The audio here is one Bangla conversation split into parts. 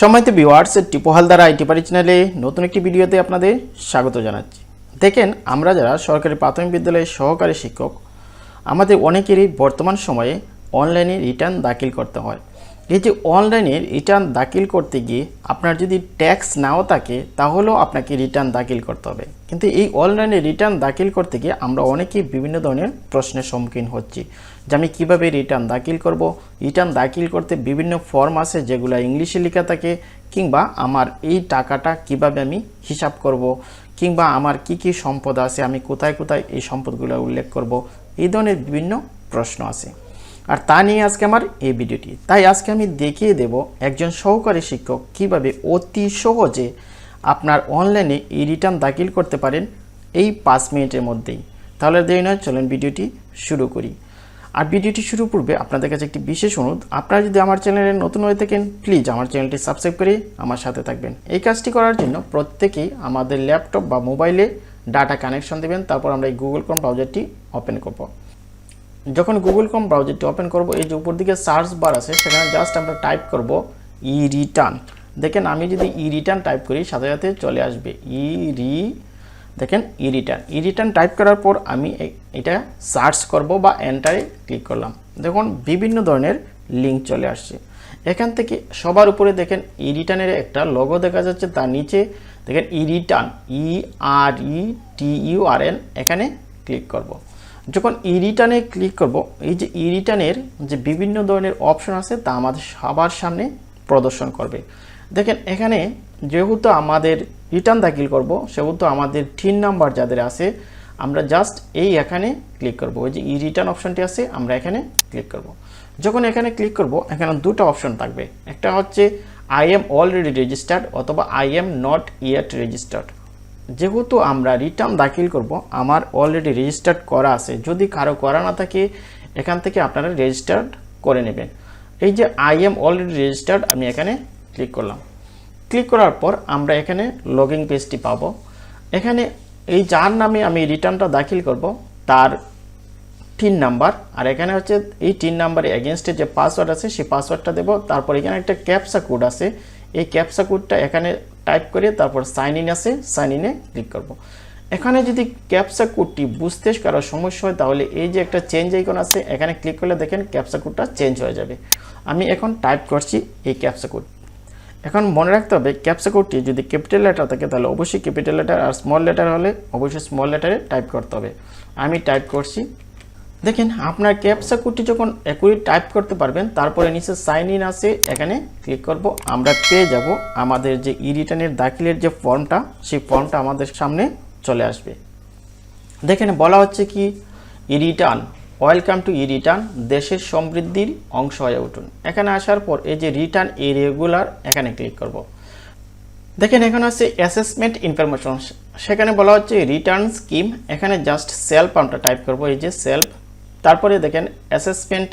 সময়তে ভিওয়ার্স টিপো হালদার আইটি পারি চ্যানেলে নতুন একটি ভিডিওতে আপনাদের স্বাগত জানাচ্ছি। দেখেন, আমরা যারা সরকারি প্রাথমিক বিদ্যালয়ের সহকারী শিক্ষক, আমাদের অনেকেরই বর্তমান সময়ে অনলাইনে রিটার্ন দাখিল করতে হয়। এই যে অনলাইনে রিটার্ন দাখিল করতে গিয়ে আপনার যদি ট্যাক্স নাও থাকে, তাহলেও আপনাকে রিটার্ন দাখিল করতে হবে। কিন্তু এই অনলাইনে রিটার্ন দাখিল করতে গিয়ে আমরা অনেকেই বিভিন্ন ধরনের প্রশ্নের সম্মুখীন হচ্ছি। যে আমি কীভাবে রিটার্ন দাখিল করব? রিটার্ন দাখিল করতে বিভিন্ন ফর্ম আছে যেগুলো ইংলিশে লেখা থাকে, কিংবা আমার এই টাকাটা কীভাবে আমি হিসাব করব? কিংবা আমার কি কি সম্পদ আছে, আমি কোথায় কোথায় এই সম্পদগুলো উল্লেখ করব? এই ধরনের বিভিন্ন প্রশ্ন আছে। আর তা নিয়ে আজকে আমার এই ভিডিওটি। তাই আজকে আমি দেখিয়ে দেব একজন সহকারী শিক্ষক কীভাবে অতি সহজে আপনার অনলাইনে এই রিটার্ন দাখিল করতে পারেন এই পাঁচ মিনিটের মধ্যেই। তাহলে দেরি নয়, চলেন ভিডিওটি শুরু করি। আর ভিডিওটি শুরু পূর্বে আপনাদের কাছে একটি বিশেষ অনুরোধ। আপনারা যদি আমার চ্যানেলে নতুন হয়ে থাকেন প্লিজ আমার চ্যানেলটি সাবস্ক্রাইব করে আমার সাথে থাকবেন। এই কাজটি করার জন্য প্রত্যেকেই আমাদের ল্যাপটপ বা মোবাইলে ডাটা কানেকশন দেবেন। তারপর আমরা এই গুগল ক্রোম ব্রাউজারটি ওপেন করব। যখন গুগল কম ব্রাউজারটি ওপেন করব, এই যে উপর দিকে সার্চ বার আছে, সেখানে জাস্ট আমরা টাইপ করব ই রিটার্ন দেখেন, আমি যদি ই রিটার্ন টাইপ করি, সাথে সাথে চলে আসবে ই রি দেখেন e return e return type করার পর আমি এটা সার্চ করব বা এন্টারে ক্লিক করলাম। দেখুন, বিভিন্ন ধরনের লিঙ্ক চলে আসছে। এখান থেকে সবার উপরে দেখেন ই রিটার্নের একটা লোগো দেখা যাচ্ছে, তার নিচে দেখেন e return E R E T U R N এখানে ক্লিক করব। যখন ই রিটার্নে ক্লিক করব, এই যে ই রিটার্নের যে বিভিন্ন ধরনের অপশন আছে, তা আমাদের সবার সামনে প্রদর্শন করবে। দেখেন, এখানে যেহেতু আমাদের রিটার্ন দাখিল করব, সেহেতু আমাদের ঠিন নাম্বার যাদের আছে, আমরা জাস্ট এই এখানে ক্লিক করব। ওই যে ই রিটার্ন অপশনটি আছে, আমরা এখানে ক্লিক করব। যখন এখানে ক্লিক করব, এখানে দুটো অপশন থাকবে। একটা হচ্ছে আই এম অলরেডি রেজিস্টার্ড অথবা I am not yet registered যেহেতু আমরা রিটার্ন দাখিল করব, আমার অলরেডি রেজিস্টার্ড করা আছে, যদি কারও করা না থাকে, এখান থেকে আপনারা রেজিস্টার্ড করে নেবেন। এই যে আই এম অলরেডি রেজিস্টার্ড আমি এখানে ক্লিক করলাম। ক্লিক করার পর আমরা এখানে লগিং পেজটি পাবো। এখানে এই যার নামে আমি রিটার্নটা দাখিল করব, তার টিন নাম্বার। আর এখানে হচ্ছে এই টিন নাম্বারে এগেনস্টে যে পাসওয়ার্ড আছে, সেই পাসওয়ার্ডটা দেবো। তারপর এখানে একটা ক্যাপসা কোড আছে। এই ক্যাপসা কোডটা এখানে টাইপ করে তারপর সাইন ইন আছে সাইন ইনে ক্লিক করব। এখানে যদি ক্যাপসা কোডটি বুঝতে কারও সমস্যা হয়, তাহলে এই যে একটা চেঞ্জ আইকন আছে, এখানে ক্লিক করলে দেখেন ক্যাপসা কোডটা চেঞ্জ হয়ে যাবে। আমি এখন টাইপ করছি এই ক্যাপসা কোড এখন মনে রাখতে হবে ক্যাপসা কোডটি যদি ক্যাপিটাল লেটার থাকে, তাহলে অবশ্যই ক্যাপিটাল লেটার আর স্মল লেটার হলে অবশ্যই স্মল লেটারে টাইপ করতে হবে। আমি টাইপ করছি। দেখেন, আপনার ক্যাপসা কোডটি যখন একুই টাইপ করতে পারবেন, তারপরে নিচে সাইন ইন আছে, এখানে ক্লিক করব। আমরা পেয়ে যাব আমাদের যে ই রিটার্নের দাখিলের যে ফর্মটা, সেই ফর্মটা আমাদের সামনে চলে আসবে। দেখেন, বলা হচ্ছে কি e return welcome to e return, দেশের সমৃদ্ধির অংশ হয়ে উঠুন। এখানে আসার পর এই যে রিটার্ন এ রেগুলার এখানে ক্লিক করব। দেখেন এখানে আছে অ্যাসেসমেন্ট ইনফরমেশন সেখানে বলা হচ্ছে রিটার্ন স্কিম এখানে জাস্ট সেলফ আমরা টাইপ করব, এই যে সেলফ তারপরে দেখেন অ্যাসেসমেন্ট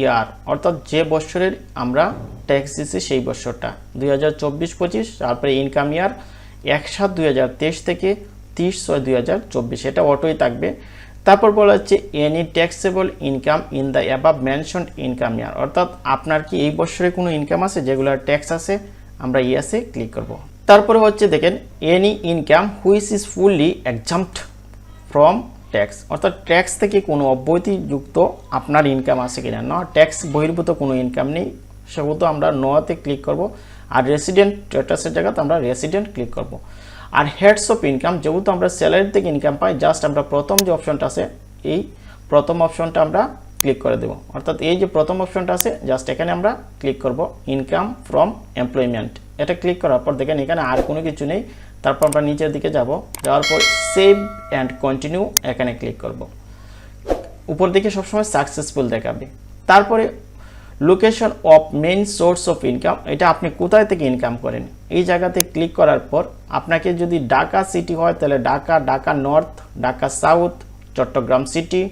ইয়ার অর্থাৎ যে বছরের আমরা ট্যাক্স দিচ্ছি সেই বছরটা। দুই হাজার চব্বিশ পঁচিশ, তারপরে ইনকাম ইয়ার এক সাত দুই হাজার তেইশ থেকে তিরিশ ছয় দুই হাজার চব্বিশ। এটা অটোই থাকবে। তারপর বলা হচ্ছে any taxable income in the above mentioned income year অর্থাৎ আপনার কি এই বছরে কোনো ইনকাম আছে? যেগুলোর ট্যাক্স আছে, আমরা ইয়াসে ক্লিক করব। তারপরে হচ্ছে দেখেন any income which is fully exempted from tax অর্থাৎ ট্যাক্স থেকে কোনো অব্যতিযুক্ত আপনার ইনকাম আছে কিনা? না ট্যাক্স বহির্ভূত কোনো ইনকাম নেই। সেগুলো আমরা নোয়াতে ক্লিক করব, আর রেসিডেন্ট স্ট্যাটাসের জায়গাতে আমরা রেসিডেন্ট ক্লিক করব। আর হেডস অফ ইনকাম যেহেতু আমরা স্যালারি থেকে ইনকাম পাই জাস্ট আমরা প্রথম যে অপশনটা আছে, এই প্রথম অপশনটা আমরা ক্লিক করে দেব। অর্থাৎ এই যে প্রথম অপশনটা আছে জাস্ট এখানে আমরা ক্লিক করব ইনকাম ফ্রম এমপ্লয়মেন্ট এটা ক্লিক করার পর দেখেন এখানে আর কোনো কিছু নেই। তারপর আমরা নিচের দিকে যাব, যাওয়ার পর সেভ অ্যান্ড কন্টিনিউ এখানে ক্লিক করব। উপর দিকে সবসময় সাকসেসফুল দেখাবে। তারপরে location of main source of income এটা আপনি কোথায় থেকে ইনকাম করেন? এই জায়গাতে ক্লিক করার পর আপনাকে যদি ঢাকা সিটি হয়, তাহলে Dhaka Dhaka north Dhaka south Chattogram city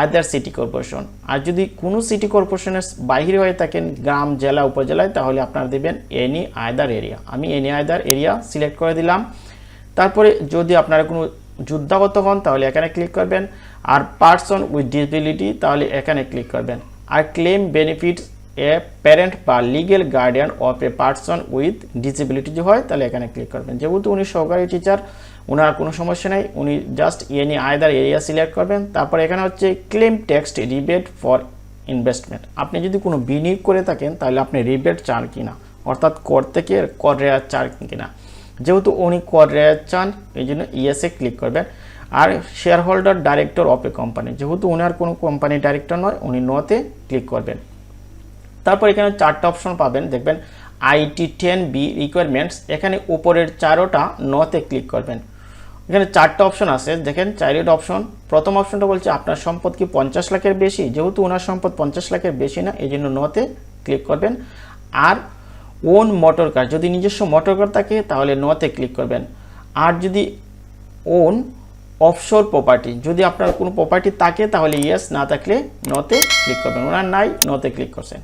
other city corporation আর যদি কোনো সিটি কর্পোরেশনের বাইরে হয়ে থাকেন, গ্রাম, জেলা, উপজেলায়, তাহলে আপনারা দেবেন এনি আয়দার এরিয়া আমি এনি আয়দার এরিয়া সিলেক্ট করে দিলাম। তারপরে যদি আপনারা কোনো যুদ্ধাগত হন, তাহলে এখানে ক্লিক করবেন। আর পার্সন উইথ ডিসবিলিটি তাহলে এখানে ক্লিক করবেন। আর ক্লেম বেনিফিটস এ প্যারেন্ট বা legal guardian of a person with disability যে হয়, তাহলে এখানে ক্লিক করবেন। যেহেতু উনি সহকারী টিচার ওনার কোনো সমস্যা নেই, উনি just any other area select করবেন। তারপর এখানে হচ্ছে claim tax rebate for investment আপনি যদি কোনো বিনিয়োগ করে থাকেন, তাহলে আপনি রিবেট চান কিনা? অর্থাৎ কর থেকে কর রেয়ার চান কিনা? যেহেতু উনি কর রেয়ার চান, এই জন্য ইএসএ ক্লিক করবেন। আর share holder director of a company যেহেতু ওনার কোনো কোম্পানি ডাইরেক্টর নয়, উনি নতে ক্লিক করবেন। তারপর এখানে চারটা অপশন পাবেন, দেখবেন আইটি টেন বি রিকোয়ারমেন্টস এখানে উপরের চারোটা নতে ক্লিক করবেন। এখানে চারটা অপশন আছে, দেখেন চারটা অপশন প্রথম অপশনটা বলছে আপনার সম্পদ কি পঞ্চাশ লাখের বেশি? যেহেতু ওনার সম্পদ পঞ্চাশ লাখের বেশি না এই জন্য নতে ক্লিক করবেন। আর ওন মোটর কার যদি নিজস্ব মোটর কার থাকে, তাহলে নতে ক্লিক করবেন। আর যদি ওন অফশোর প্রপার্টি যদি আপনার কোনো প্রপার্টি থাকে, তাহলে ইয়েস না থাকলে নতে ক্লিক করবেন। ওনার নাই নতে ক্লিক করছেন।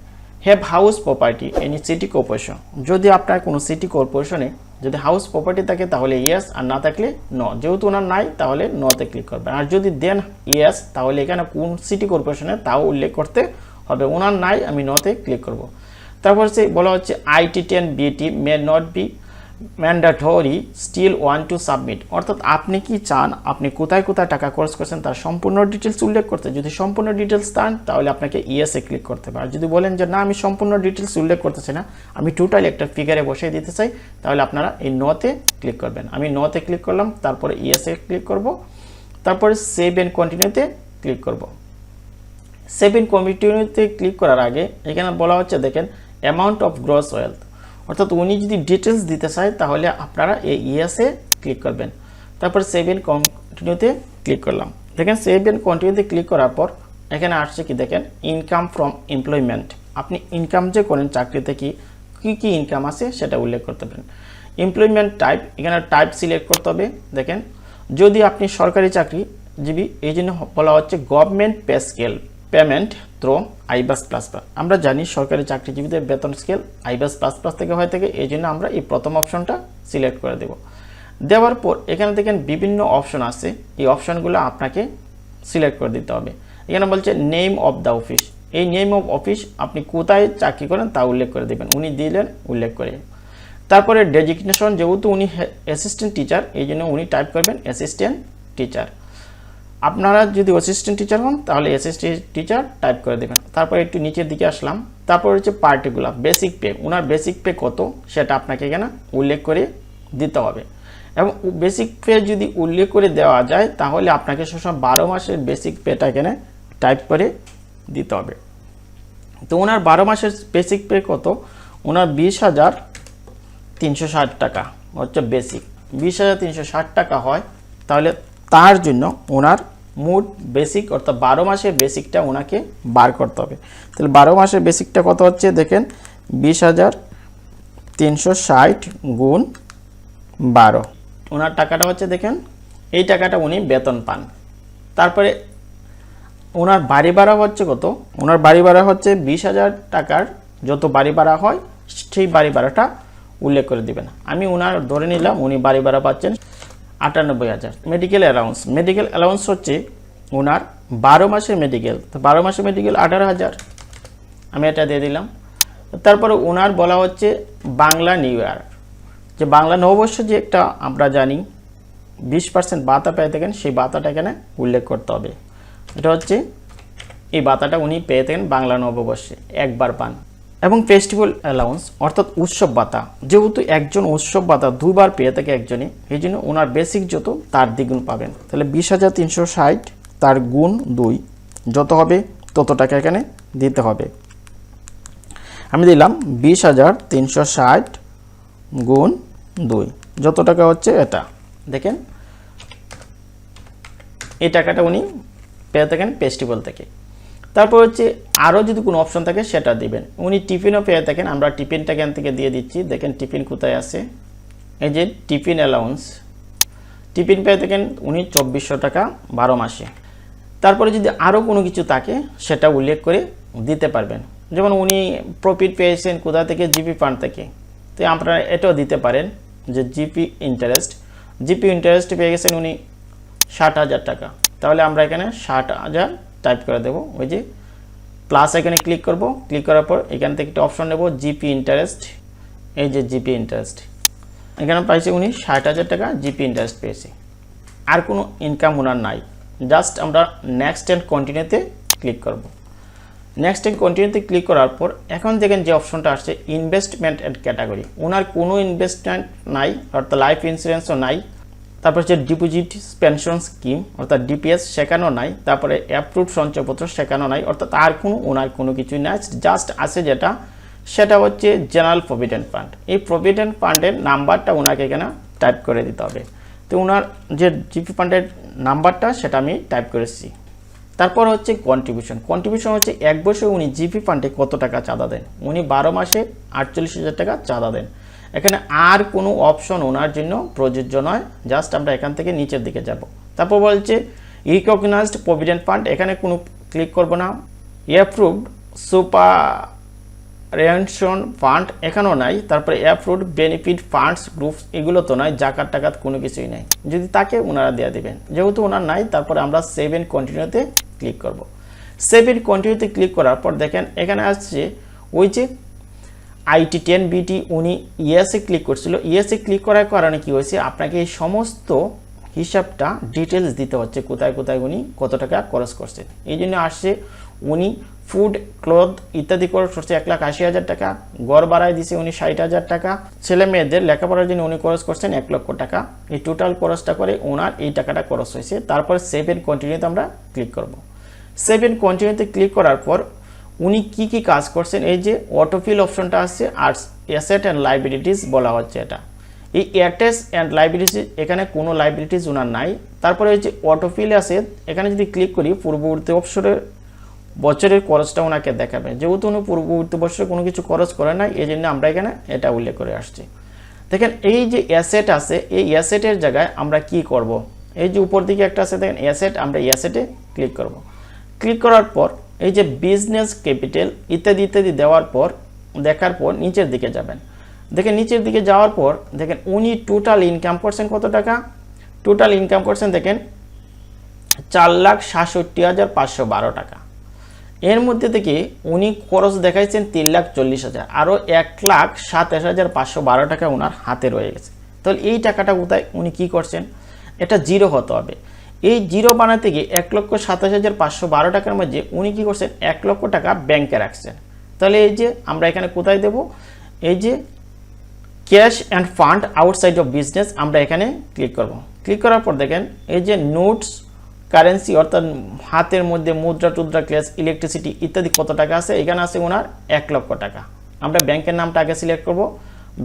Have house property any city corporation যদি আপনার কোনো সিটি কর্পোরেশনে যদি হাউস প্রপার্টি থাকে, তাহলে ইয়েস আর না থাকলে ন যেহেতু ওনার নাই, তাহলে নতে ক্লিক করবেন। আর যদি দেন ইয়েস তাহলে এখানে কোন সিটি কর্পোরেশনে তাও উল্লেখ করতে হবে। ওনার নাই, আমি নতে ক্লিক করব। তারপর সে বলা হচ্ছে IT ten BT may not be mandatory still want to submit অর্থাৎ আপনি কি চান, আপনি কোথায় কোথায় টাকা খরচ করছেন তার সম্পূর্ণ ডিটেলস উল্লেখ করতে। যদি সম্পূর্ণ ডিটেলস চান, তাহলে আপনাকে ইএসএ ক্লিক করতে আর যদি বলেন যে, না, আমি সম্পূর্ণ ডিটেলস উল্লেখ করতেছি না, আমি টোটাল একটা ফিগারে বসিয়ে দিতে চাই, তাহলে আপনারা এই নতে ক্লিক করবেন। আমি নতে ক্লিক করলাম, তারপরে ইএসএ ক্লিক করব, তারপরে সেভ অ্যান্ড কন্টিনিউতে ক্লিক করব। সেভ ইন কন্টিনিউতে ক্লিক করার আগে এখানে বলা হচ্ছে, দেখেন অ্যামাউন্ট অফ গ্রস ওয়েলথ অর্থাৎ উনি যদি ডিটেলস দিতে চায়, তাহলে আপনারা এই ইএসএ ক্লিক করবেন। তারপর সেভ ইন কন্টিনিউতে ক্লিক করলাম। দেখেন সেভ ইন কন্টিনিউতে ক্লিক করার পর, এখানে আসছে কি দেখেন ইনকাম ফ্রম এমপ্লয়মেন্ট আপনি ইনকাম যে করেন চাকরিতে কি, কী কী ইনকাম আছে সেটা উল্লেখ করতে পারেন। এমপ্লয়মেন্ট টাইপ এখানে টাইপ সিলেক্ট করতে হবে। দেখেন, যদি আপনি সরকারি চাকরিজীবী, এই জন্য বলা হচ্ছে government pay scale payment through iBAS plus plus আমরা জানি সরকারি চাকরিজীবীদের বেতন স্কেল আইবাস প্লাস প্লাস থেকে হয়ে থাকে, এই জন্য আমরা এই প্রথম অপশনটা সিলেক্ট করে দেব। দেওয়ার পর এখানে দেখেন বিভিন্ন অপশন আছে, এই অপশনগুলো আপনাকে সিলেক্ট করে দিতে হবে। এখানে বলছে নেম অফ দ্য অফিস এই নেম অফ অফিস আপনি কোথায় চাকরি করেন তা উল্লেখ করে দেবেন। উনি দিলেন, উল্লেখ করে। তারপরে ডেজিগনেশন যেহেতু উনি অ্যাসিস্ট্যান্ট টিচার এই জন্য উনি টাইপ করবেন অ্যাসিস্ট্যান্ট টিচার আপনারা যদি অ্যাসিস্ট্যান্ট টিচার হন, তাহলে অ্যাসিস্ট্যান্ট টিচার টাইপ করে দেবেন। তারপর একটু নিচের দিকে আসলাম। তারপর হচ্ছে পার্টিকুলার বেসিক পে ওনার বেসিক পে কত, সেটা আপনাকে এখানে উল্লেখ করে দিতে হবে। এবং বেসিক পে যদি উল্লেখ করে দেওয়া যায়, তাহলে আপনাকে সবসময় বারো মাসের বেসিক পেটা এখানে টাইপ করে দিতে হবে। তো ওনার বারো মাসের বেসিক পে কত? ওনার বিশ হাজার তিনশো ষাট টাকা, হচ্ছে বেসিক বিশ হাজার তিনশো ষাট টাকা হয়, তাহলে তার জন্য ওনার মোট বেসিক অর্থাৎ বারো মাসের বেসিকটা ওনাকে বার করতে হবে। তাহলে বারো মাসের বেসিকটা কত হচ্ছে দেখেন? বিশ হাজার তিনশো ষাট গুণ বারো। ওনার টাকাটা হচ্ছে দেখেন, এই টাকাটা উনি বেতন পান। তারপরে ওনার বাড়ি ভাড়া হচ্ছে কত? ওনার বাড়ি ভাড়া হচ্ছে বিশ হাজার টাকার যত বাড়ি ভাড়া হয়, সেই বাড়ি ভাড়াটা উল্লেখ করে দিবেন। আমি ওনার ধরে নিলাম, উনি বাড়ি ভাড়া পাচ্ছেন আটানব্বই হাজার। মেডিকেল অ্যালাউন্স মেডিকেল অ্যালাউন্স হচ্ছে ওনার বারো মাসের মেডিকেল তো বারো মাসের মেডিকেল আঠারো হাজার। আমি এটা দিয়ে দিলাম। তারপরে ওনার বলা হচ্ছে বাংলা নিউ ইয়ার যে বাংলা নববর্ষ যে একটা আমরা জানি, বিশ পার্সেন্ট বাতা পেয়ে থাকেন, সেই বাতাটা এখানে উল্লেখ করতে হবে। এটা হচ্ছে, এই বাতাটা উনি পেয়ে থাকেন বাংলা নববর্ষে। একবার পান। এবং ফেস্টিভ্যাল অ্যালাউন্স অর্থাৎ উৎসব ভাতা। যেহেতু একজন উৎসব ভাতা দুবার পেয়ে থাকে একজনই, এই জন্য ওনার বেসিক যত, তার দ্বিগুণ পাবেন। তাহলে বিশ হাজার তিনশো ষাট, তার গুণ দুই, যত হবে তত টাকা এখানে দিতে হবে। আমি দিলাম বিশ হাজার তিনশো ষাট গুণ দুই, যত টাকা হচ্ছে এটা। দেখেন, এই টাকাটা উনি পেয়ে থাকেন ফেস্টিভ্যাল থেকে। তারপর হচ্ছে আরও যদি কোনো অপশন থাকে, সেটা দিবেন। উনি টিফিনও পেয়ে থাকেন। আমরা টিফিনটা এখান থেকে দিয়ে দিচ্ছি। দেখেন টিফিন কোথায় আছে। এই যে টিফিন অ্যালাউন্স টিফিন পেয়ে থাকেন উনি চব্বিশশো টাকা বারো মাসে। তারপরে যদি আরও কোনো কিছু থাকে, সেটা উল্লেখ করে দিতে পারবেন। যেমন উনি প্রফিট পেয়েছেন কোথা থেকে? জিপি ফান্ড থেকে। তো আপনারা এটাও দিতে পারেন যে জিপি ইন্টারেস্ট জিপি ইন্টারেস্ট পেয়ে গেছেন উনি ষাট হাজার টাকা। তাহলে আমরা এখানে ষাট হাজার টাইপ করে দেবো, ওই যে প্লাস এখানে ক্লিক করব ক্লিক করার পর এখান থেকে একটা অপশন নেব জিপি ইন্টারেস্ট এই যে জিপি ইন্টারেস্ট এখানে পাইছে উনি ষাট হাজার টাকা জিপি ইন্টারেস্ট পেয়েছে। আর কোনো ইনকাম ওনার নাই। জাস্ট আমরা নেক্সট অ্যান্ড কন্টিনিউতে ক্লিক করব। নেক্সট অ্যান্ড কন্টিনিউতে ক্লিক করার পর এখন দেখেন যে অপশনটা আসছে ইনভেস্টমেন্ট অ্যান্ড ক্যাটাগরি ওনার কোনো ইনভেস্টমেন্ট নাই, অর্থাৎ লাইফ ইন্স্যুরেন্সও নাই। তারপর হচ্ছে ডিপোজিট পেনশন স্কিম অর্থাৎ ডিপিএস শেখানো নাই, তারপরে অ্যাপ্রুভ সঞ্চয়পত্র শেখানো নাই, অর্থাৎ আর কোনো ওনার কোনো কিছুই নাই জাস্ট আছে যেটা, সেটা হচ্ছে জেনারেল প্রভিডেন্ট ফান্ড এই প্রভিডেন্ট ফান্ডের নাম্বারটা ওনাকে এখানে টাইপ করে দিতে হবে। তো ওনার যে জিপি ফান্ডের নাম্বারটা, সেটা আমি টাইপ করেছি। তারপর হচ্ছে কন্ট্রিবিউশন কন্ট্রিবিউশন হচ্ছে এক বছরে উনি জিপি ফান্ডে কত টাকা চাঁদা দেন? উনি বারো মাসে আটচল্লিশ হাজার টাকা চাঁদা দেন। এখানে আর কোনো অপশন ওনার জন্য প্রযোজ্য নয়। জাস্ট আমরা এখান থেকে নিচের দিকে যাব। তারপর বলছে রিকগনাইজড প্রভিডেন্ট ফান্ড এখানে কোনো ক্লিক করব না। অ্যাপ্রুভড সুপার রেনশন ফান্ড এখানেও নাই। তারপরে অ্যাপ্রুভড বেনিফিট ফান্ডস গ্রুপস এগুলো তো নয়, জাকাত টাকাত কোনো কিছুই নাই। যদি তাকে ওনারা দেওয়া দেবেন। যেহেতু ওনার নাই, তারপরে আমরা সেভেন কন্টিনিউতে ক্লিক করব। সেভেন কন্টিনিউতে ক্লিক করার পর দেখেন, এখানে আসছে, ওই যে আইটি টেন বিটি উনি ইয়েসে ক্লিক করছিল। ইয়েসে ক্লিক করার কারণে কি হয়েছে? আপনাকে এই সমস্ত হিসাবটা ডিটেলস দিতে হচ্ছে কোথায় কোথায় উনি কত টাকা খরচ করছেন এই জন্য আসছে, উনি ফুড ক্লথ ইত্যাদি খরচ করছে এক লাখ আশি হাজার টাকা, গড় বাড়ায় দিছে উনি ষাট হাজার টাকা। ছেলে মেয়েদের লেখাপড়ার জন্য উনি খরচ করছেন এক লক্ষ টাকা। এই টোটাল খরচটা করে ওনার এই টাকাটা খরচ হয়েছে। তারপর সেভেন কন্টিনিউতে আমরা ক্লিক করব। সেভেন কন্টিনিউতে ক্লিক করার পর উনি কি কি কাজ করছেন? এই যে অটোফিল অপশনটা আসছে আর অ্যাসেট অ্যান্ড লাইবিলিটিস বলা হচ্ছে এটা। এই অ্যাটেস অ্যান্ড লাইবিলিটিস এখানে কোনো লাইবিলিটিস ওনার নাই। তারপরে এই যে অটোফিল আছে, এখানে যদি ক্লিক করি, পূর্ববর্তী অবসরের বছরের খরচটা ওনাকে দেখাবে। যেহেতু উনি পূর্ববর্তী বছরে কোনো কিছু খরচ করে নাই এই জন্য আমরা এখানে এটা উল্লেখ করে আসছি। দেখেন, এই যে অ্যাসেট আছে, এই অ্যাসেটের জায়গায় আমরা কি করব। এই যে উপর দিকে একটা আছে, দেখেন অ্যাসেট আমরা অ্যাসেটে ক্লিক করব। ক্লিক করার পর এই যে বিজনেস ক্যাপিটাল ইত্যাদি ইত্যাদি দেওয়ার পর, দেখার পর নিচের দিকে যাবেন। দেখেন নিচের দিকে যাওয়ার পর, দেখেন উনি টোটাল ইনকাম করছেন কত টাকা? টোটাল ইনকাম করছেন দেখেন চার লাখ সাতষট্টি হাজার পাঁচশো বারো টাকা। এর মধ্যে থেকে উনি খরচ দেখাইছেন তিন লাখ চল্লিশ হাজার। আরও এক লাখ সাতাশ হাজার পাঁচশো বারো টাকা ওনার হাতে রয়ে গেছে। তাহলে এই টাকাটা কোথায়? উনি কি করছেন? এটা জিরো হতে হবে। এই জিরো বানাতে গিয়ে এক লক্ষ সাতাশ হাজার পাঁচশো বারো টাকার মধ্যে উনি কী করছেন? এক লক্ষ টাকা ব্যাংকে রাখছেন। তাহলে এই যে আমরা এখানে কোথায় দেব? এই যে cash and fund outside of business আমরা এখানে ক্লিক করব। ক্লিক করার পর দেখেন, এই যে নোটস, কারেন্সি অর্থাৎ হাতের মধ্যে মুদ্রা, টুদ্রা, ক্যাশ, ইলেকট্রিসিটি ইত্যাদি কত টাকা আছে? এখানে আছে ওনার এক লক্ষ টাকা। আমরা ব্যাংকের নামটা আগে সিলেক্ট করব।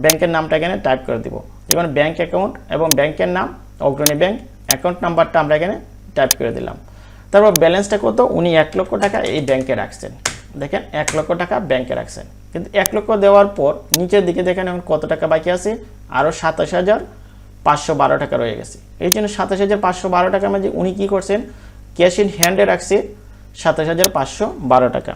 ব্যাংকের নামটা এখানে টাইপ করে দিব। এখানে ব্যাংক অ্যাকাউন্ট এবং ব্যাংকের নাম, অগ্রণী ব্যাংক অ্যাকাউন্ট নাম্বারটা আমরা এখানে টাইপ করে দিলাম। তারপর ব্যালেন্সটা কত? উনি এক লক্ষ টাকা এই ব্যাংকে রাখছেন। দেখেন, এক লক্ষ টাকা ব্যাংকে রাখছেন। কিন্তু এক লক্ষ দেওয়ার পর নিচের দিকে দেখেন এখন কত টাকা বাকি আছে? আরও সাতাশ হাজার পাঁচশো বারো টাকা রয়ে গেছে। এই জন্য সাতাশ হাজার পাঁচশো বারো টাকার মাঝে উনি কী করছেন? ক্যাশ ইন হ্যান্ডে রাখছে সাতাশ হাজার পাঁচশো বারো টাকা।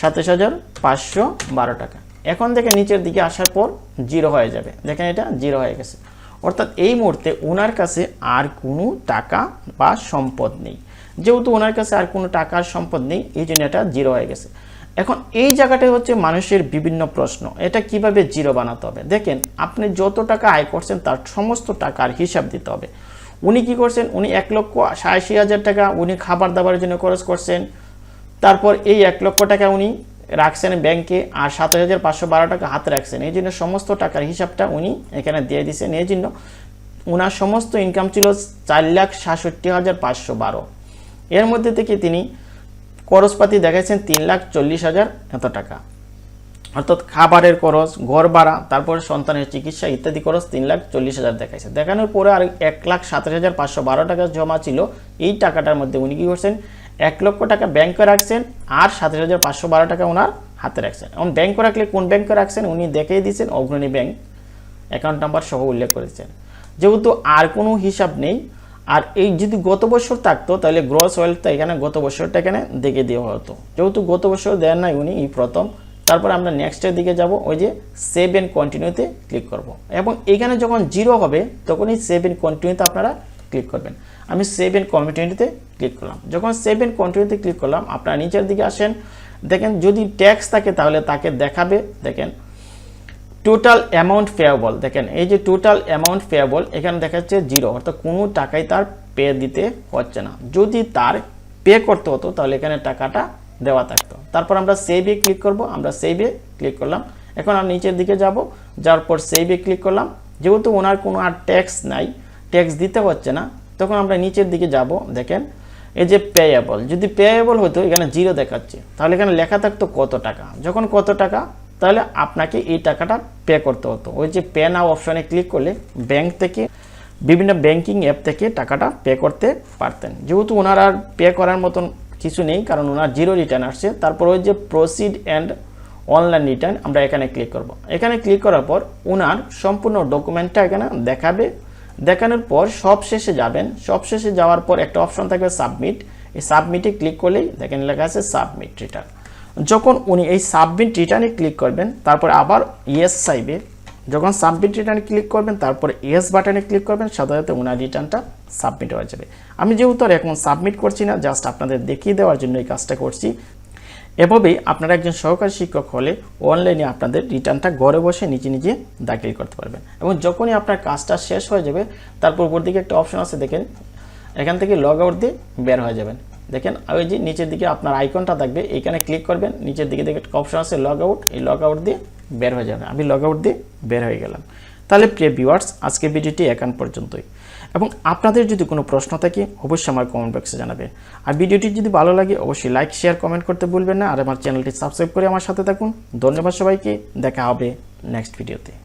সাতাশ হাজার পাঁচশো বারো টাকা। এখন দেখে নিচের দিকে আসার পর জিরো হয়ে যাবে। দেখেন এটা জিরো হয়ে গেছে। অর্থাৎ এই মুহূর্তে ওনার কাছে আর কোনো টাকা বা সম্পদ নেই। যেহেতু ওনার কাছে আর কোনো টাকার সম্পদ নেই, এই জন্য এটা জিরো হয়ে গেছে। এখন এই জায়গাটাই হচ্ছে মানুষের বিভিন্ন প্রশ্ন। এটা কীভাবে জিরো বানাতে হবে? দেখেন, আপনি যত টাকা আয় করছেন, তার সমস্ত টাকার হিসাব দিতে হবে। উনি কি করছেন? উনি এক লক্ষ আশি হাজার টাকা উনি খাবার দাবারের জন্য খরচ করছেন। তারপর এই এক লক্ষ টাকা উনি রাখছেন ব্যাংকে আর সাতাশ হাজার পাঁচশো বারো টাকা হাতে রাখছেন। এই জন্য সমস্ত টাকার হিসাবটা উনি এখানে দিয়ে দিয়েছেন। এই জন্য ওনার সমস্ত ইনকাম ছিল চার লাখ সাতষট্টি হাজার পাঁচশো বারো। এর মধ্যে থেকে তিনি খরচপাতি দেখাইছেন তিন লাখ চল্লিশ হাজার এত টাকা। অর্থাৎ খাবারের খরচ, ঘর ভাড়া, তারপরে সন্তানের চিকিৎসা ইত্যাদি খরচ তিন লাখ চল্লিশ হাজার দেখাইছে। দেখানোর পরে আর এক লাখ সাতাশ হাজার পাঁচশো বারো টাকা জমা ছিল। এই টাকাটার মধ্যে উনি কী করছেন? এক লক্ষ টাকা ব্যাংকে রাখছেন আর সাতাশ হাজার পাঁচশো বারো টাকা ওনার হাতে রাখছেন। এখন ব্যাংকে রাখলে কোন ব্যাংকে রাখছেন? উনি দেখেই দিয়েছেন, অগ্রণী ব্যাংক অ্যাকাউন্ট নাম্বার সহ উল্লেখ করেছেন। যেহেতু আর কোনো হিসাব নেই, আর এই যদি গত বছর থাকতো, তাহলে গ্রস ওয়েলথটা এখানে গত বছরটা এখানে দেখে দেওয়া হতো। যেহেতু গত বছর দেন নাই উনি, এই প্রথম। তারপর আমরা নেক্সটের দিকে যাব, ওই যে সেভ এন্ড কন্টিনিউতে ক্লিক করব। এবং এখানে যখন জিরো হবে, তখনই সেভ এন্ড কন্টিনিউতে আপনারা ক্লিক করবেন। আমি সেভ এন্ড কন্টিনিউতে ক্লিক করলাম। যখন সেভ এন্ড কন্টিনিউতে ক্লিক করলাম, আপনারা নিচের দিকে আসেন। দেখেন যদি ট্যাক্স থাকে তাহলে তাকে দেখাবে। দেখেন টোটাল অ্যামাউন্ট পেয়েবল দেখেন, এই যে টোটাল অ্যামাউন্ট পেয়েবল এখানে দেখা যাচ্ছে জিরো অর্থাৎ কোনো টাকাই তার পে দিতে হচ্ছে না। যদি তার পে করতে হতো, তাহলে এখানে টাকাটা দেওয়া থাকতো। তারপর আমরা সেভে ক্লিক করব। আমরা সেভে ক্লিক করলাম। এখন আমি নিচের দিকে যাব। যাওয়ার পর সেভে ক্লিক করলাম। যেহেতু ওনার কোনো আর ট্যাক্স নাই ট্যাক্স দিতে হচ্ছে না, তখন আমরা নিচের দিকে যাব, দেখেন, এই যে পেয়েবল যদি পেয়েবল হতো, এখানে জিরো দেখাচ্ছে, তাহলে এখানে লেখা থাকতো কত টাকা, যখন কত টাকা, তাহলে আপনাকে এই টাকাটা পে করতে হতো, ওই যে পে নাও অপশনে ক্লিক করলে ব্যাংক থেকে, বিভিন্ন ব্যাংকিং অ্যাপ থেকে টাকাটা পে করতে পারতেন, যেহেতু ওনার আর পে করার মতন কিছু নেই, কারণ ওনার জিরো রিটার্ন আসছে, তারপর ওই যে প্রসিড অ্যান্ড অনলাইন রিটার্ন আমরা এখানে ক্লিক করব, এখানে ক্লিক করার পর ওনার সম্পূর্ণ ডকুমেন্টটা এখানে দেখাবে দেখানোর পর সব শেষে যাবেন। সব শেষে যাওয়ার পর একটা অপশন থাকবে সাবমিট এই সাবমিটে ক্লিক করলেই দেখেন লেখা আছে সাবমিট রিটার্ন যখন উনি এই সাবমিট রিটার্নে ক্লিক করবেন, তারপর আবার ইয়েস চাইবে। যখন সাবমিট রিটার্নে ক্লিক করবেন, তারপর ইয়েস বাটনে ক্লিক করবেন সাথে ওনার রিটার্নটা সাবমিট হয়ে যাবে। আমি যেহেতু আর এখন সাবমিট করছি না জাস্ট আপনাদের দেখিয়ে দেওয়ার জন্য এই কাজটা করছি। এভাবেই আপনারা একজন সহকারী শিক্ষক হলে অনলাইনে আপনাদের রিটার্নটা ঘরে বসে নিজে নিজে দাখিল করতে পারবেন। এবং যখনই আপনার কাজটা শেষ হয়ে যাবে তারপর উপর দিকে একটা অপশন আছে, দেখেন, এখান থেকে লগ আউট দিয়ে বের হয়ে যাবেন। দেখেন, ওই যে নিচের দিকে আপনার আইকনটা থাকবে, এখানে ক্লিক করবেন, নিচের দিকে দেখে একটা অপশন আছে লগ আউট এই লগ আউট দিয়ে বের হয়ে যাবে আমি লগ আউট দিয়ে বের হয়ে গেলাম। তাহলে প্রিয় ভিউয়ার্স আজকে ভিডিওটি একান পর্যন্তই। এবং আপনাদের যদি কোনো প্রশ্ন থাকে, অবশ্যই আমার কমেন্ট বক্সে জানাবেন আর ভিডিওটি যদি ভালো লাগে, অবশ্যই লাইক শেয়ার কমেন্ট করতে ভুলবেন না। আর আমার চ্যানেলটি সাবস্ক্রাইব করে আমার সাথে থাকুন। ধন্যবাদ সবাইকে। দেখা হবে নেক্সট ভিডিওতে